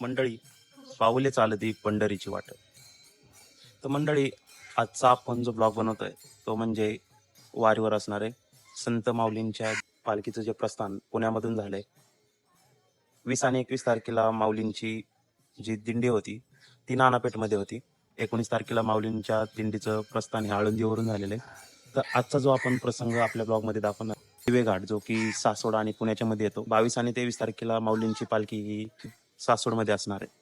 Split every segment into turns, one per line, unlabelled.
मंडळी पाऊले चालती पंढरीची वाट. तर मंडळी आजचा आपण जो ब्लॉग बनवतोय तो म्हणजे वारीवर असणारे संत माऊलींच्या पालखीचं जे प्रस्थान पुण्यामधून झालंय. वीस आणि एकवीस तारखेला माऊलींची जी दिंडी होती ती नानापेठमध्ये होती. एकोणीस तारखेला माऊलींच्या दिंडीचं प्रस्थान हे आळंदीवरून झालेलं आहे. तर आजचा जो आपण प्रसंग आपल्या ब्लॉगमध्ये दाखवणार दिवेघाट जो की सासोडा आणि पुण्याच्या मध्ये येतो. बावीस आणि तेवीस तारखेला माऊलींची पालखी ही सासवडमध्ये असणार आहे.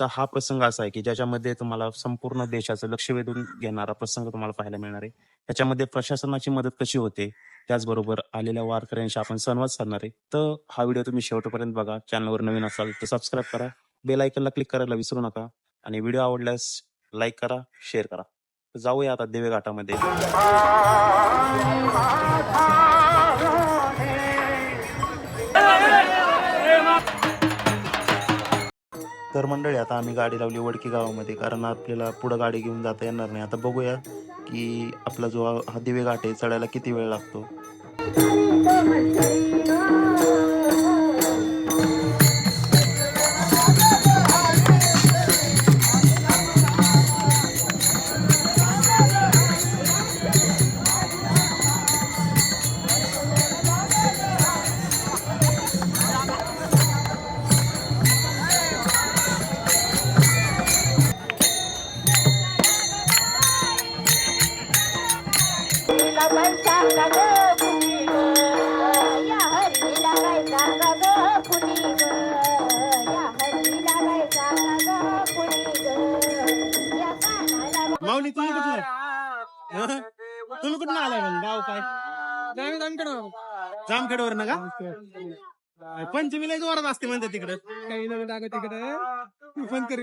तर हा प्रसंग असा आहे की ज्याच्यामध्ये तुम्हाला संपूर्ण देशाचं लक्ष वेधून घेणारा प्रसंग तुम्हाला पाहायला मिळणार आहे. त्याच्यामध्ये प्रशासनाची मदत कशी होते त्याचबरोबर आलेल्या वारकऱ्यांशी आपण संवाद साधणार आहे. तर हा व्हिडिओ तुम्ही शेवटपर्यंत बघा. चॅनलवर नवीन असाल तर सबस्क्राईब करा. बेल आयकनला क्लिक करायला विसरू नका. आणि व्हिडिओ आवडल्यास लाईक करा शेअर करा. तर जाऊया आता देवे घाटामध्ये. तर मंडळी आता आम्ही गाडी लावली वडकी गावामध्ये कारण आपल्याला पुढं गाडी घेऊन जाता येणार नाही. आता बघूया की आपला जो हा दिवे घाट आहे चढायला किती वेळ लागतो?
माऊली तुम्ही कुठलं? हं? तुम्ही कुठून आलाय मग गाव काय? जामखेडवर ना का? पंचमीला जोरात असते म्हणते तिकडे. काही नवीन टाका तिकडे. पण कर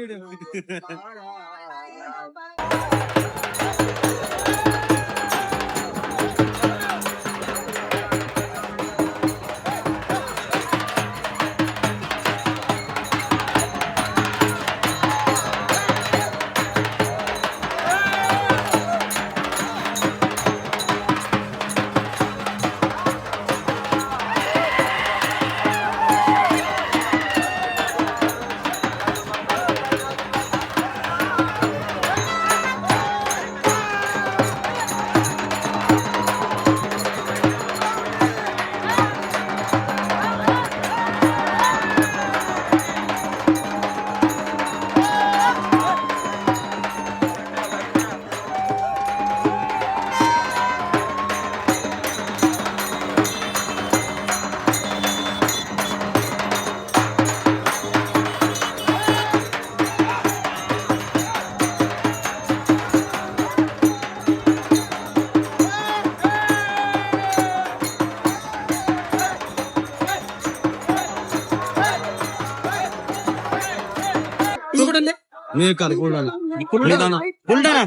मी काल बुलढाणा
बुलढाणा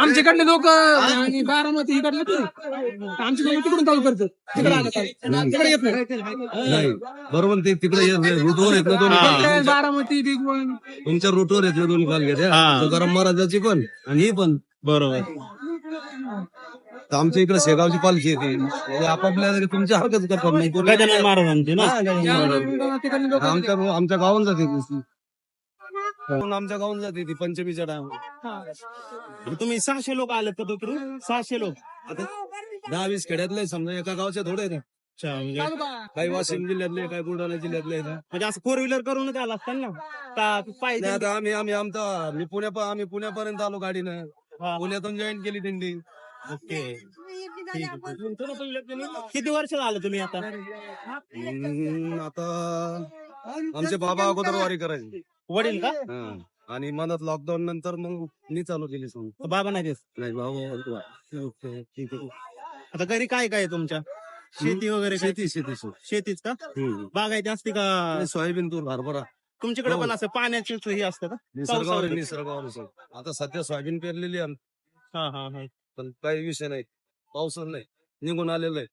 आमच्याकडले लोक आणि बारामती इकडले ते. आमच्याकडे तिकडून चालू करतात. तिकडे येत नाही.
नाही. बरोबर ते तिकडे रूटवर येत ना दोन्ही
इकडे
काल.
बारामती बिग वन
तुमच्या रूटवर येत ना दोन्ही काल. तुकाराम महाराजाची पण आणि ही पण.
बरोबर.
तर आमच्या इकडे शेगावची पालखी येते. आपापल्या तुमच्या हरकत करतात नाही
महाराजांची ना?
लोक
आमच्या आमच्या गावात आमच्या गावात जाते ती पंचमीच्या टाइम
तुम्ही सहाशे लोक आले का तिकडून सहाशे लोक.
आता दहा वीस खेड्यातले समजा एका गावचे थोडे आहेत.
अच्छा म्हणजे
काही वाशिम जिल्ह्यातले काही बुलढाणा जिल्ह्यातले.
म्हणजे असं फोर व्हीलर करूनच आला असताल ना? का
नाही
पाहिजे
आता आम्ही आम्ही आमचा मी पुण्या आम्ही पुण्यापर्यंत आलो गाडीनं. पुण्यातून जॉईन केली दिंडी
ओके. किती वर्ष झालं तुम्ही आता?
आता आमचे बाबा अगोदर वारी करायचे.
वडील का?
हा. आणि मनात लॉकडाऊन नंतर मग मी चालू केली
तर बाबा नाही देत?
नाही बाबा
ओके ठीक आहे. आता घरी काय काय आहे तुमच्या? शेती वगैरे काय?
शेती शेती शेती.
शेतीच का?
हम्म.
बागायती असते का?
आणि सोयाबीन तूर हरभरा
तुमच्याकडे
हो.
पण असं पाण्याची हे असतं का?
निसर्गावर
पावसावर.
निसर्गावर सर. आता सध्या सोयाबीन पेरलेली आहे
हा हा हा.
पण काही विषय नाही. पाऊसच नाही. निघून आलेलं आहे.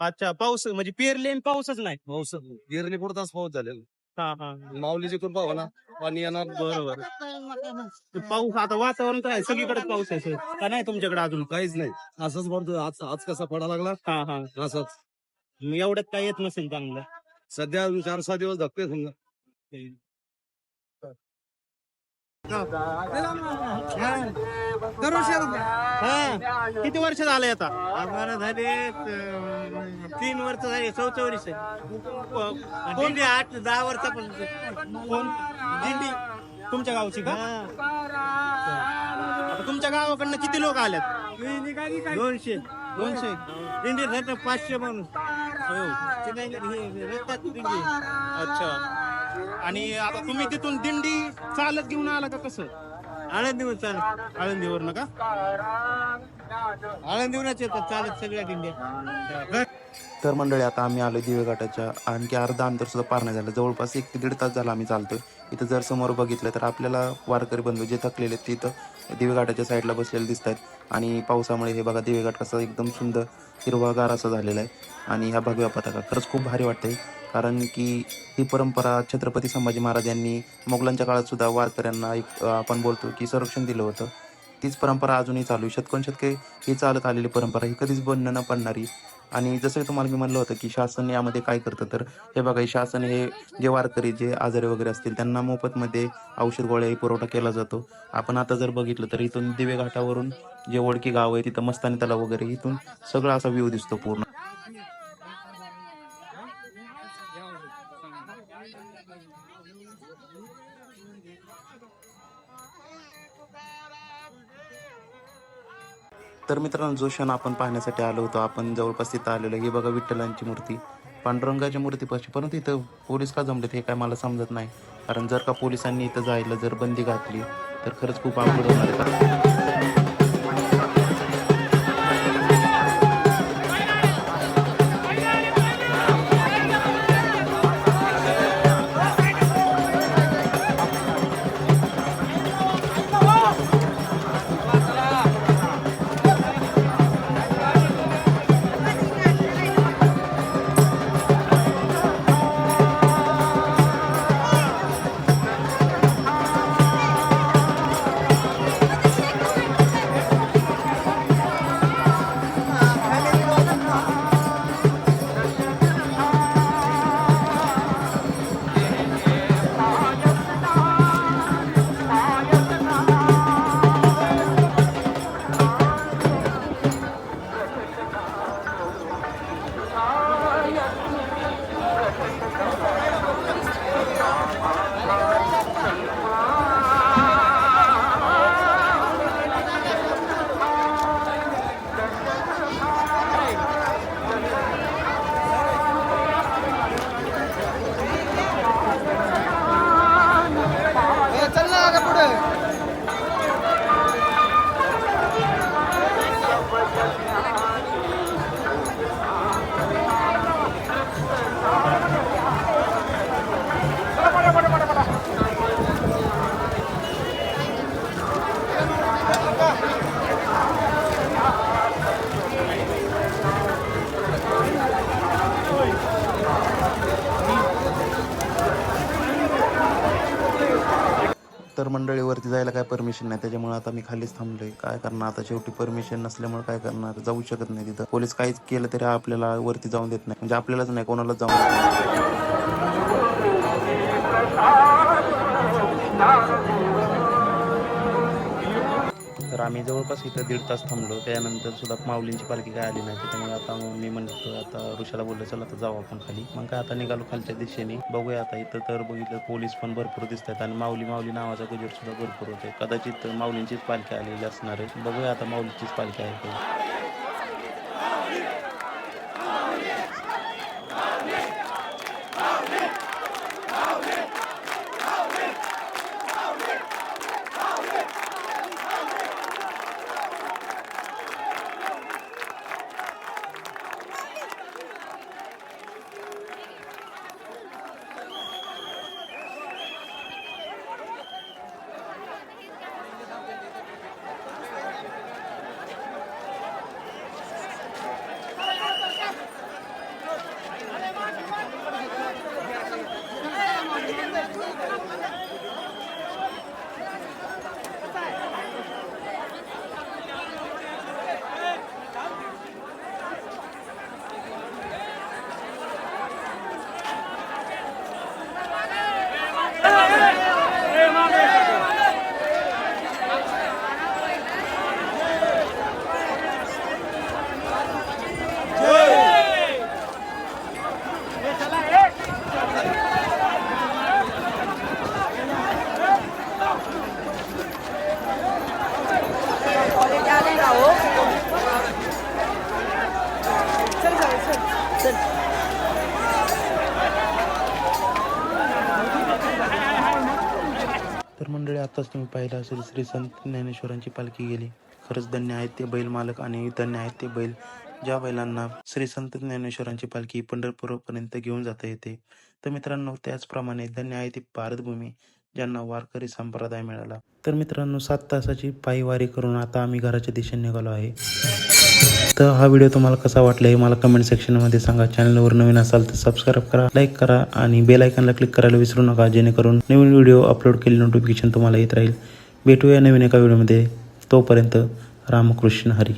अच्छा पाऊस म्हणजे पेरले आणि पाऊसच नाही.
पाऊस गिरणी पुरताच पाऊस झालेला
हा हा.
माऊलीची कृपा हो ना. पाणी येणार.
बरोबर. पाऊस आता वातावरण तर आहे. सगळीकडे पाऊस आहे. का नाही तुमच्याकडे अजून?
काहीच नाही. असंच पडतो आज आज कसा पडा लागला?
हा हा.
असंच.
मग एवढ्यात काय येत नसेल चांगलं?
सध्या अजून चार सहा दिवस धकते समजा.
दरवर्षी?
हा किती वर्ष झाले आता? आम्हाला झाले तीन वर्ष झाले चौथ्या वर्ष दिंडी आठ दहा वर्षापासून कोण? दिंडी. तुमच्या गावची का? आता तुमच्या गावाकडनं किती लोक आलेत दोनशे. दोनशे. दिंडी धरणं पाचशे माणूस. हो. दिंडी. अच्छा. आणि आता तुम्ही तिथून दिंडी चालत घेऊन आला का कसं? आळंदीवर चालत. आळंदीवर का? आळंदीवरच येतात चालत सगळ्या दिंड्या.
तर मंडळी आता आम्ही आलो दिवे घाटाच्या आणखी अर्धा अंतर सुद्धा पार नाही झालं. जवळपास एक ते दीड तास झाला आम्ही चालतोय. इथं जर समोर बघितलं तर आपल्याला वारकरी बंधू जे थकलेले आहेत ते इथं दिवे घाटाच्या साईडला बसलेले दिसत आहेत आणि पावसामुळे हे बघा दिवे घाट कसं एकदम सुंदर हिरवागार असं झालेला आहे. आणि ह्या भगव्या पताका खरंच खूप भारी वाटतंय. कारण की ही परंपरा छत्रपती संभाजी महाराज यांनी मोगलांच्या काळात सुद्धा वारकऱ्यांना एक आपण बोलतो की संरक्षण दिलं होतं. तीच परंपरा अजूनही चालू आहे. शतकोनशतके ही चालत आलेली परंपरा ही कधीच बंद न पडणारी. आणि जसं तुम्हाला मी म्हणलं होतं की शासन यामध्ये काय करतं तर हे बघा हे शासन हे जे वारकरी जे आजारी वगैरे असतील त्यांना मोफतमध्ये औषध गोळ्याही पुरवठा केला जातो. आपण आता जर बघितलं तर इथून दिवे घाटावरून जे ओळखी गाव आहे तिथं मस्तानी तलाव वगैरे इथून सगळा असा व्ह्यू दिसतो पूर्ण. तर मित्रांनो जो क्षण आपण पाहण्यासाठी आलो होतो आपण जवळपास तिथं आलेलो हे बघा विठ्ठलांची मूर्ती पांडुरंगाच्या मूर्तीपाशी परंतु इथं पोलीस का जमलेत हे काय मला समजत नाही. कारण जर का पोलिसांनी इथं जायला जर बंदी घातली तर खरंच खूप अवघड होणार वरती जायला काय परमिशन नाही. त्याच्यामुळे आता मी खालीच थांबलोय. काय करणार? आता शेवटी परमिशन नसल्यामुळे काय करणार? जाऊ शकत नाही तिथं. पोलीस काहीच केलं तरी आपल्याला वरती जाऊन देत नाही. म्हणजे आपल्यालाच नाही कोणालाच जाऊन देत नाही. तर आम्ही जवळपास इथं दीड तास थांबलो. त्यानंतर सुद्धा माऊलींची पालखी काय आली नाही त्याच्यामुळे आता मी म्हणतो आता ऋषाला बोललो चला आता जाऊ आपण खाली. मग काय आता निघालो खालच्या दिशेने. बघूया आता इथं तर बघितलं पोलीस पण भरपूर दिसत आहेत आणि माऊली माऊली नावाचा गजर सुद्धा भरपूर होते कदाचित माऊलींचीच पालखी आलेली असणार आहे. बघूया आता माऊलीचीच पालखी आहे का तुम्ही पाहिलं असेल श्री संत ज्ञानेश्वरांची पालखी गेली. खरंच धन्य आहेत ते बैल मालक आणि धन्य आहेत ते बैल. ज्या बैलांना श्री संत ज्ञानेश्वरांची पालखी पंढरपूरपर्यंत घेऊन जाता येते. तर मित्रांनो त्याचप्रमाणे धन्य आहे ती भारतभूमी ज्यांना वारकरी संप्रदाय मिळाला. तर मित्रांनो सात तासाची पायी वारी करून आता आम्ही घराच्या दिशेने निघालो आहे. तर हा व्हिडिओ तुम्हाला कसा वाटला हे मला कमेंट सेक्शनमध्ये सांगा. चॅनलवर नवीन असाल तर सबस्क्राईब करा लाईक करा आणि बेल आयकनला क्लिक करायला विसरू नका जेणेकरून नवीन व्हिडिओ अपलोड केले नोटिफिकेशन तुम्हाला येत राहील. भेटूया नवीन एका व्हिडिओमध्ये तोपर्यंत रामकृष्ण हरी.